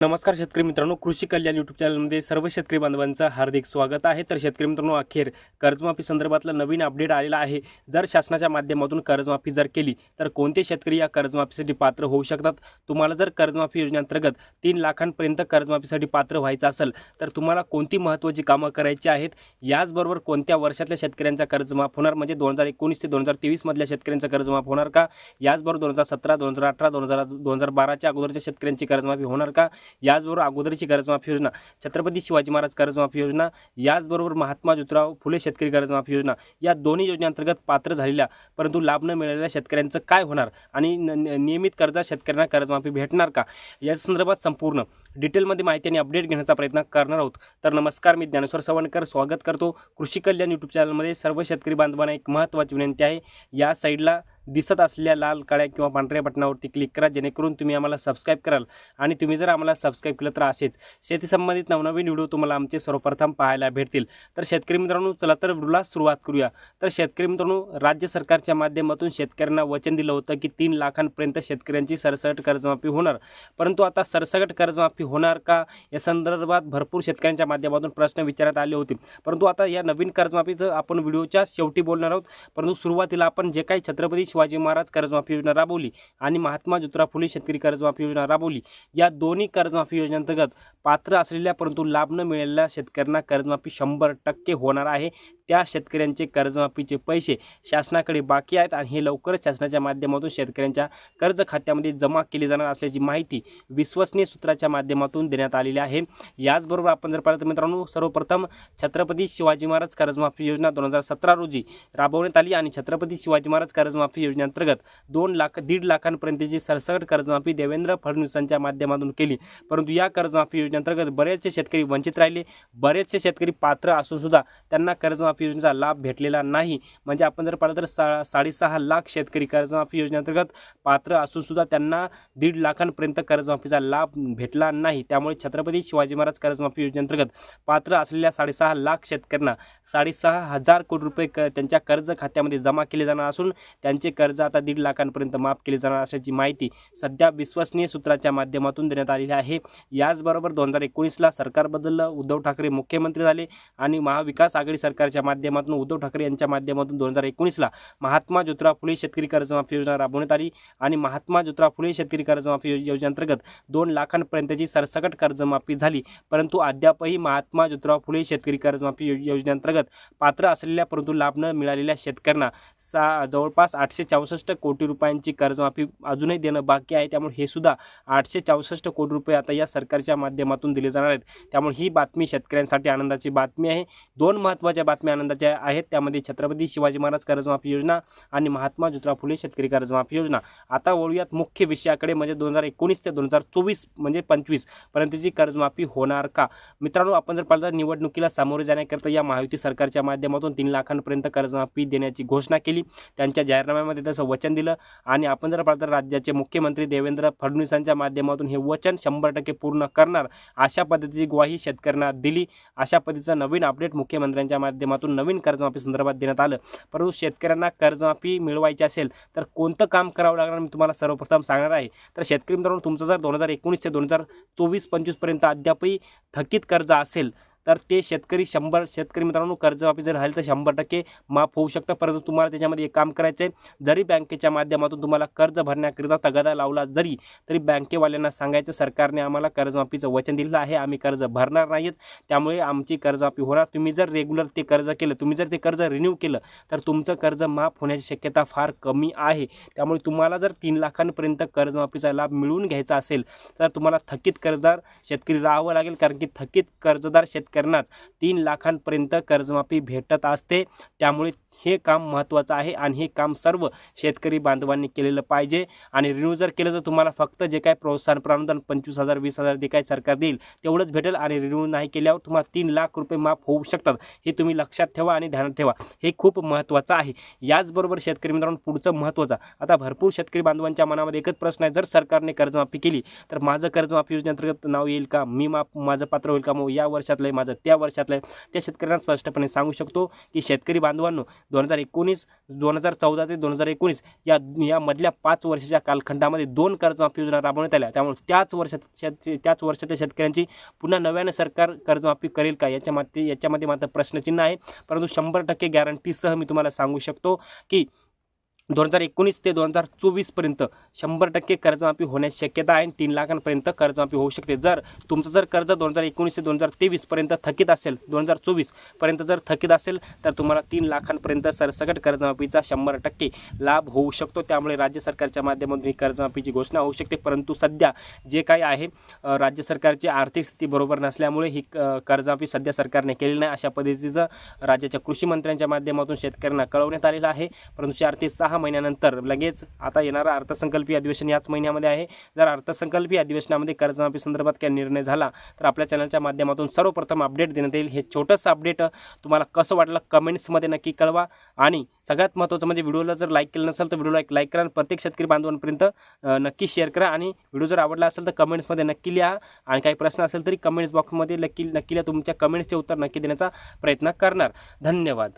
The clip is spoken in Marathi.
नमस्कार शेतकरी मित्रांनो कृषी कल्याण यूट्यूब चॅनलमध्ये सर्व शेतकरी बांधवांचं हार्दिक स्वागत आहे. तर शेतकरी मित्रांनो अखेर कर्जमाफी संदर्भातलं नवीन अपडेट आलेला आहे. जर शासनाच्या माध्यमातून कर्जमाफी जर केली तर कोणते शेतकरी या कर्जमाफीसाठी पात्र होऊ शकतात? तुम्हाला जर कर्जमाफी योजनेअंतर्गत तीन लाखांपर्यंत कर्जमाफीसाठी पात्र व्हायचं असेल तर तुम्हाला कोणती महत्त्वाची कामं करायची आहेत? याचबरोबर कोणत्या वर्षातल्या शेतकऱ्यांचा कर्जमाफ होणार? म्हणजे दोन हजार एकोणीस ते दोन हजार तेवीसमधल्या शेतकऱ्यांचा कर्जमाफ होणार का? याचबरोबर दोन हजार सतरा दोन हजार अठरा दोन हजार दोन हजार बाराच्या अगोदरच्या शेतकऱ्यांची कर्जमाफी होणार का? याचबरोबर अगोदरची कर्जमाफी योजना छत्रपती शिवाजी महाराज कर्जमाफी योजना याचबरोबर महात्मा ज्योतिराव फुले शेतकरी कर्जमाफी योजना या दोन्ही योजनेअंतर्गत पात्र झालेल्या परंतु लाभ न मिळालेल्या शेतकऱ्यांचं काय होणार? आणि नियमित कर्जा शेतकऱ्यांना कर्जमाफी भेटणार का? या संदर्भात संपूर्ण डिटेलमध्ये माहिती आणि अपडेट घेण्याचा प्रयत्न करणार आहोत. तर नमस्कार मी ज्ञानेश्वर सवणकर. स्वागत करतो कृषी कल्याण यूट्यूब चॅनलमध्ये सर्व शेतकरी बांधवांना एक महत्त्वाची विनंती आहे. या साईडला दिसत असलेल्या लाल काळ्या किंवा पांढऱ्या बटनावरती क्लिक करा जेणेकरून तुम्ही आम्हाला सबस्क्राईब कराल. आणि तुम्ही जर आम्हाला सबस्क्राईब केलं तर असेच शेती संबंधित नवनवीन व्हिडिओ तुम्हाला आमचे सर्वप्रथम पाहायला भेटतील. तर शेतकरी मित्रांनो चला तर व्हिडिओला सुरुवात करूया. तर शेतकरी मित्रांनो राज्य सरकारच्या माध्यमातून शेतकऱ्यांना वचन दिलं होतं की तीन लाखांपर्यंत शेतकऱ्यांची सरसकट कर्जमाफी होणार. परंतु आता सरसकट कर्जमाफी होणार का? या संदर्भात भरपूर शेतकऱ्यांच्या माध्यमातून प्रश्न विचारण्यात आले होते. परंतु आता या नवीन कर्जमाफीचं आपण व्हिडिओच्या शेवटी बोलणार आहोत. परंतु सुरुवातीला आपण जे काही छत्रपती शिवाजी महाराज कर्जमाफी योजना राबवली आणि महात्मा ज्योतिराव फुले शेतकरी कर्जमाफी योजना राबवली या दोन्ही कर्जमाफी योजनेअंतर्गत पात्र असलेल्या परंतु लाभ न मिळालेल्या शेतकऱ्यांना कर्जमाफी शंभर टक्के होणार आहे. त्या शेतकऱ्यांचे कर्जमाफीचे पैसे शासनाकडे बाकी आहेत आणि हे लवकरच शासनाच्या माध्यमातून शेतकऱ्यांच्या कर्ज खात्यामध्ये जमा केली जाणार असल्याची माहिती विश्वसनीय सूत्राच्या माध्यमातून देण्यात आलेली आहे. याचबरोबर आपण जर पाहिलं तर मित्रांनो सर्वप्रथम छत्रपती शिवाजी महाराज कर्जमाफी योजना दोन हजार सतरा रोजी राबवण्यात आली आणि छत्रपती शिवाजी महाराज कर्जमाफी योजनेअंतर्गत दोन लाख दीड लाखांपर्यंतची सरसकट कर्जमाफी देवेंद्र फडणवीसांच्या माध्यमातून केली. परंतु या कर्जमाफी योजनेअंतर्गत बरेचसे शेतकरी वंचित राहिले. बरेचसे शेतकरी पात्र असून सुद्धा त्यांना कर्जमाफी योजनेचा लाभ भेटलेला नाही. म्हणजे आपण जर पाहिलं तर सा साडेसहा लाख शेतकरी कर्जमाफी योजनेअंतर्गत पात्र असूनसुद्धा त्यांना दीड लाखांपर्यंत कर्जमाफीचा लाभ भेटला नाही. त्यामुळे छत्रपती शिवाजी महाराज कर्जमाफी योजनेअंतर्गत पात्र असलेल्या साडेसहा लाख शेतकऱ्यांना साडेसहा हजार कोटी रुपये क त्यांच्या कर्ज खात्यामध्ये जमा केले जाणार असून त्यांचे कर्ज आता दीड लाखांपर्यंत माफ केले जाणार असल्याची माहिती सध्या विश्वसनीय सूत्राच्या माध्यमातून देण्यात आलेली आहे. याचबरोबर दोन हजार एकोणीसला सरकार बदललं उद्धव ठाकरे मुख्यमंत्री झाले आणि महाविकास आघाडी सरकारच्या माध्यमातून उद्धव ठाकरे यांच्या माध्यमातून दोन हजार एकोणीसला महात्मा ज्योतिराव फुले शेतकरी कर्जमाफी योजना राबवण्यात आली आणि महात्मा ज्योतिराव फुले शेतकरी कर्जमाफी योजनेअंतर्गत दोन लाखांपर्यंतची सरसकट कर्जमाफी झाली. परंतु अद्यापही महात्मा ज्योतिराव फुले शेतकरी कर्जमाफी योजनेअंतर्गत पात्र असलेल्या परंतु लाभ न मिळालेल्या शेतकऱ्यांना सा जवळपास आठशे चौसष्ट कोटी रुपयांची कर्जमाफी अजूनही देणं बाकी आहे. त्यामुळे हे सुद्धा आठशे चौसष्ट कोटी रुपये आता या सरकारच्या माध्यमातून दिले जाणार आहेत. त्यामुळे ही बातमी शेतकऱ्यांसाठी आनंदाची बातमी आहे. दोन महत्त्वाच्या बातम्या आनंदाच्या आहेत. त्यामध्ये छत्रपती शिवाजी महाराज कर्जमाफी योजना आणि महात्मा ज्योतिराव फुले शेतकरी कर्जमाफी योजना. आता वळूयात मुख्य विषयाकडे. म्हणजे दोन हजार एकोणीस ते दोन हजार चोवीस म्हणजे पंचवीस पर्यंतची कर्जमाफी होणार का? मित्रांनो आपण जर पाहिलं तर निवडणुकीला सामोरे जाण्याकरता या महायुती सरकारच्या माध्यमातून तीन लाखांपर्यंत कर्जमाफी देण्याची घोषणा केली. त्यांच्या जाहीरनाम्यामध्ये तसं वचन दिलं. आणि आपण जर पाहिलं तर राज्याचे मुख्यमंत्री देवेंद्र फडणवीसांच्या माध्यमातून हे वचन शंभर टक्के पूर्ण करणार. अशा पद्धतीची ग्वाही शेतकऱ्यांना दिली. अशा पद्धतीचं नवीन अपडेट मुख्यमंत्र्यांच्या माध्यमातून नवीन कर्जमाफी संदर्भात देण्यात आलं. परंतु शेतकऱ्यांना कर्जमाफी मिळवायची असेल तर कोणतं काम करावं लागणार मी तुम्हाला सर्वप्रथम सांगणार आहे. तर शेतकरी मित्रांनो तुमचं जर दोन हजार एकोणीस ते दोन हजार चोवीस पंचवीसपर्यंत अद्यापही थकीत कर्ज असेल तर ते शेतकरी शंभर शेतकरी मित्रांनो कर्जमाफी जर राहील तर शंभर टक्के माफ होऊ शकतं. परंतु तुम्हाला त्याच्यामध्ये एक काम करायचं आहे जरी बँकेच्या माध्यमातून तुम्हाला कर्ज भरण्याकरिता तगादा लावला जरी तरी बँकेवाल्यांना सांगायचं सरकारने आम्हाला कर्जमाफीचं वचन दिलेलं आहे. आम्ही कर्ज भरणार नाहीत. त्यामुळे आमची कर्जमाफी होणार. तुम्ही जर रेग्युलर ते कर्ज केलं तुम्ही जर ते कर्ज रिन्यू केलं तर तुमचं कर्ज माफ होण्याची शक्यता फार कमी आहे. त्यामुळे तुम्हाला जर तीन लाखांपर्यंत कर्जमाफीचा लाभ मिळवून घ्यायचा असेल तर तुम्हाला थकीत कर्जदार शेतकरी राहावं लागेल. कारण की थकीत कर्जदार शेतकरी शेतकऱ्यांनाच तीन लाखांपर्यंत कर्जमाफी भेटत असते. त्यामुळे हे काम महत्त्वाचं आहे आणि हे काम सर्व शेतकरी बांधवांनी केलेलं पाहिजे. आणि रिन्यू जर केलं तर तुम्हाला फक्त जे काय प्रोत्साहन प्रानुदान पंचवीस हजार वीस हजार जे काय सरकार देईल तेवढंच भेटेल आणि रिन्यू नाही केल्यावर तुम्हाला तीन लाख रुपये माफ होऊ शकतात. हे तुम्ही लक्षात ठेवा आणि ध्यानात ठेवा. हे खूप महत्त्वाचं आहे. याचबरोबर शेतकरी मित्रांनो पुढचं महत्त्वाचं. आता भरपूर शेतकरी बांधवांच्या मनामध्ये एकच प्रश्न आहे. जर सरकारने कर्जमाफी केली तर माझं कर्जमाफी योजनेअंतर्गत नाव येईल का? मी माप माझं पात्र होईल का? मग या वर्षातलं आहे माझं त्या वर्षातलं आहे. त्या शेतकऱ्यांना स्पष्टपणे सांगू शकतो की शेतकरी बांधवांनो दोन हजार एकोणीस दोन हजार चौदा ते दोन हजार एकोणीस या यामधल्या पाच वर्षाच्या कालखंडामध्ये दोन कर्जमाफी योजना राबवण्यात आल्या. त्यामुळे त्याच वर्षात शेत त्याच वर्षाच्या शेतकऱ्यांची पुन्हा नव्यानं सरकार कर्जमाफी करेल का याच्या माते याच्यामध्ये मात्र प्रश्नचिन्ह आहे. परंतु शंभर टक्के गॅरंटीसह मी तुम्हाला सांगू शकतो की दोन हजार एकोणीस ते दोन हजार चोवीसपर्यंत शंभर टक्के कर्जमाफी होण्याची शक्यता आहे तीन लाखांपर्यंत कर्जमाफी होऊ शकते. जर तुमचं जर कर्ज दोन हजार एकोणीस ते दोन हजार तेवीसपर्यंत थकीत असेल दोन हजार चोवीसपर्यंत जर थकीत असेल तर तुम्हाला तीन लाखांपर्यंत सरसकट कर्जमाफीचा शंभर टक्के लाभ होऊ शकतो. त्यामुळे राज्य सरकारच्या माध्यमातून ही कर्जमाफीची घोषणा होऊ शकते. परंतु सध्या जे काही आहे राज्य सरकारची आर्थिक स्थिती बरोबर नसल्यामुळे ही क- कर्जमाफी सध्या सरकारने केलेली नाही. अशा पद्धतीचं राज्याच्या कृषी मंत्र्यांच्या माध्यमातून शेतकऱ्यांना कळवण्यात आलेलं आहे. परंतु चार ते सहा महिन्यानंतर लगेच आता येणारं अर्थसंकल्पीय अधिवेशन याच महिन्यामध्ये आहे. जर अर्थसंकल्पीय अधिवेशनामध्ये कर्जमाफी संदर्भात काही निर्णय झाला तर आपल्या चॅनलच्या माध्यमातून सर्वप्रथम अपडेट देण्यात येईल. हे छोटंसं अपडेट तुम्हाला कसं वाटलं कमेंट्समध्ये नक्की कळवा. आणि सगळ्यात महत्त्वाचं म्हणजे व्हिडिओला जर लाईक केलं नसेल तर व्हिडिओला एक लाईक करा आणि प्रत्येक शेतकरी बांधवांपर्यंत नक्की शेअर करा. आणि व्हिडिओ जर आवडला असेल तर कमेंट्समध्ये नक्की लिहा. आणि काही प्रश्न असेल तरी कमेंट्स बॉक्समध्ये नक्की नक्की लिहा. तुमच्या कमेंट्सचे उत्तर नक्की देण्याचा प्रयत्न करणार. धन्यवाद.